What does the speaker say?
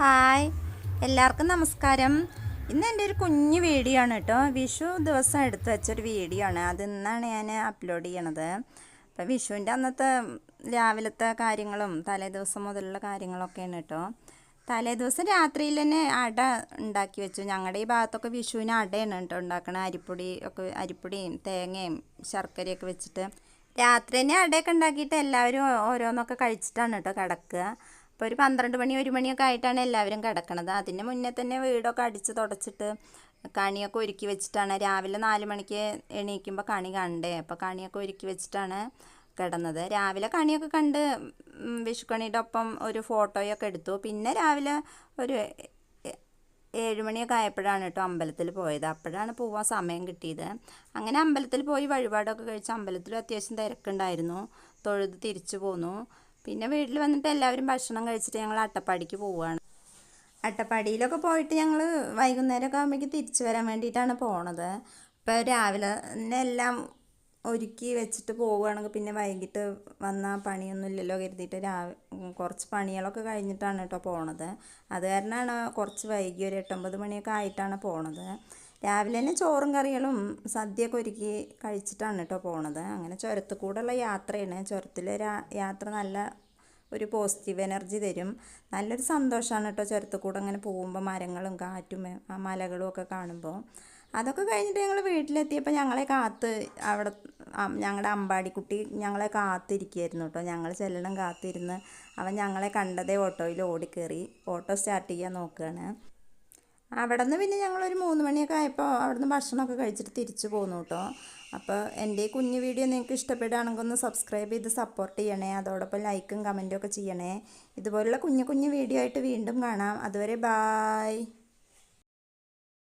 Hi. എല്ലാവർക്കും നമസ്കാരം. ഇന്ന് എന്റെ ഒരു കുഞ്ഞു വീഡിയോ ആണ് കേട്ടോ. വിഷു ദിവസം എടുത്ത് വെച്ചൊരു വീഡിയോ ആണ്. അത് ഇന്നാണ് ഞാൻ അപ്ലോഡ് ചെയ്യണത്. അപ്പം വിഷുവിന്റെ അന്നത്തെ രാവിലത്തെ കാര്യങ്ങളും തലേ ദിവസം മുതലുള്ള കാര്യങ്ങളൊക്കെയാണ് കേട്ടോ. തലേ ദിവസം രാത്രിയിൽ തന്നെ അട ഉണ്ടാക്കി വെച്ചു. ഞങ്ങളുടെ ഈ ഭാഗത്തൊക്കെ വിഷുവിന് അടയാണ് കേട്ടോ ഉണ്ടാക്കണ അരിപ്പൊടി ഒക്കെ അരിപ്പൊടിയും തേങ്ങയും ശർക്കരയൊക്കെ വെച്ചിട്ട് രാത്രി തന്നെ അടയൊക്കെ ഉണ്ടാക്കിയിട്ട് എല്ലാവരും ഓരോന്നൊക്കെ കഴിച്ചിട്ടാണ് കേട്ടോ കിടക്കുക. അപ്പോൾ ഒരു പന്ത്രണ്ട് മണി ഒരു മണിയൊക്കെ ആയിട്ടാണ് എല്ലാവരും കിടക്കണത്. അതിന് മുന്നേ തന്നെ വീടൊക്കെ അടിച്ച് തുടച്ചിട്ട് കണിയൊക്കെ ഒരുക്കി വെച്ചിട്ടാണ് രാവിലെ നാല് മണിക്ക് എണീക്കുമ്പോൾ കണി കണ്ടേ. അപ്പോൾ കണിയൊക്കെ ഒരുക്കി വെച്ചിട്ടാണ് കിടന്നത്. രാവിലെ കണിയൊക്കെ കണ്ട് വിഷുക്കണിയുടെ ഒപ്പം ഒരു ഫോട്ടോയൊക്കെ എടുത്തു. പിന്നെ രാവിലെ ഒരു ഏഴുമണിയൊക്കെ മണിയൊക്കെ ആയപ്പോഴാണ് കേട്ടോ അമ്പലത്തിൽ പോയത്. അപ്പോഴാണ് പോവാൻ സമയം കിട്ടിയത്. അങ്ങനെ അമ്പലത്തിൽ പോയി വഴിപാടൊക്കെ കഴിച്ച് അമ്പലത്തിലും അത്യാവശ്യം തിരക്കുണ്ടായിരുന്നു. തൊഴുത് തിരിച്ചു പോന്നു. പിന്നെ വീട്ടിൽ വന്നിട്ട് എല്ലാവരും ഭക്ഷണം കഴിച്ചിട്ട് ഞങ്ങൾ അട്ടപ്പാടിക്ക് പോവുകയാണ്. അട്ടപ്പാടിയിലൊക്കെ പോയിട്ട് ഞങ്ങൾ വൈകുന്നേരമൊക്കെ ആകുമ്പോഴേക്ക് തിരിച്ചു വരാൻ വേണ്ടിയിട്ടാണ് പോണത്. ഇപ്പോൾ രാവിലെ എല്ലാം ഒരുക്കി വെച്ചിട്ട് പോവുകയാണെങ്കിൽ പിന്നെ വൈകിട്ട് വന്നാൽ പണിയൊന്നും ഇല്ലല്ലോ കരുതിയിട്ട് രാവിലെ കുറച്ച് പണികളൊക്കെ കഴിഞ്ഞിട്ടാണ് കേട്ടോ പോണത്. അത് കാരണമാണ് കുറച്ച് വൈകി ഒരു എട്ടൊമ്പത് മണിയൊക്കെ ആയിട്ടാണ് പോണത്. രാവിലെ തന്നെ ചോറും കറികളും സദ്യയൊക്കെ ഒരുക്കി കഴിച്ചിട്ടാണ് കേട്ടോ പോണത്. അങ്ങനെ ചുരത്ത് കൂടെയുള്ള യാത്രയാണ്. ചുരത്തിലെ യാത്ര നല്ല ഒരു പോസിറ്റീവ് എനർജി തരും. നല്ലൊരു സന്തോഷമാണ് കേട്ടോ ചുരത്ത് കൂടെ അങ്ങനെ പോകുമ്പോൾ മരങ്ങളും കാറ്റും മലകളും ഒക്കെ കാണുമ്പോൾ അതൊക്കെ കഴിഞ്ഞിട്ട് ഞങ്ങൾ വീട്ടിലെത്തിയപ്പോൾ ഞങ്ങളെ കാത്ത് അവിടെ ഞങ്ങളുടെ അമ്പാടിക്കുട്ടി ഞങ്ങളെ കാത്തിരിക്കുകയായിരുന്നു കേട്ടോ. ഞങ്ങൾ ചെല്ലണം കാത്തിരുന്ന് അവൻ ഞങ്ങളെ കണ്ടതേ ഓട്ടോയിൽ ഓടിക്കയറി ഓട്ടോ സ്റ്റാർട്ട് ചെയ്യാൻ നോക്കുകയാണ് അവിടെ നിന്ന് പിന്നെ ഞങ്ങളൊരു മൂന്ന് മണിയൊക്കെ ആയപ്പോൾ അവിടെ നിന്ന് ഭക്ഷണമൊക്കെ കഴിച്ചിട്ട് തിരിച്ചു പോന്നു കേട്ടോ. അപ്പോൾ എന്റെ കുഞ്ഞു വീഡിയോ നിങ്ങൾക്ക് ഇഷ്ടപ്പെടുകയാണെങ്കിൽ ഒന്ന് സബ്സ്ക്രൈബ് ചെയ്ത് സപ്പോർട്ട് ചെയ്യണേ. അതോടൊപ്പം ലൈക്കും കമന്റും ഒക്കെ ചെയ്യണേ. ഇതുപോലുള്ള കുഞ്ഞു കുഞ്ഞു വീഡിയോ ആയിട്ട് വീണ്ടും കാണാം. അതുവരെ ബായ്